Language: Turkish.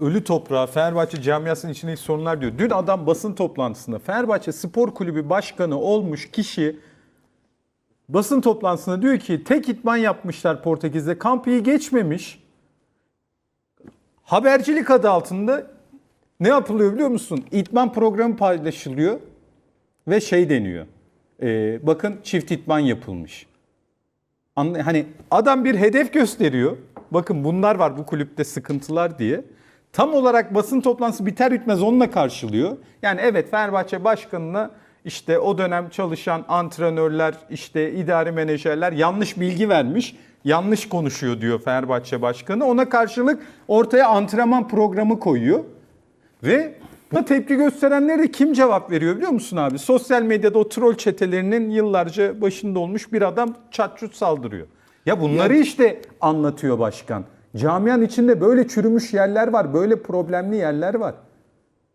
ölü toprağı Fenerbahçe camiasının içindeki sorunlar diyor. Dün adam basın toplantısında Fenerbahçe Spor Kulübü Başkanı olmuş kişi basın toplantısında diyor ki tek itman yapmışlar Portekiz'de. Kamp iyi geçmemiş. Habercilik adı altında ne yapılıyor biliyor musun? İtman programı paylaşılıyor ve şey deniyor. Ee, bakın çift itman yapılmış. Hani adam bir hedef gösteriyor. Bakın bunlar var bu kulüpte sıkıntılar diye. Tam olarak basın toplantısı biter bitmez onunla karşılıyor. Yani evet Fenerbahçe başkanına işte o dönem çalışan antrenörler, işte idari menajerler yanlış bilgi vermiş. Yanlış konuşuyor diyor Fenerbahçe başkanı. Ona karşılık ortaya antrenman programı koyuyor. Ve buna tepki gösterenlere de kim cevap veriyor biliyor musun abi? Sosyal medyada o troll çetelerinin yıllarca başında olmuş bir adam çatçut saldırıyor. Ya bunları işte anlatıyor başkan. Camianın içinde böyle çürümüş yerler var, böyle problemli yerler var.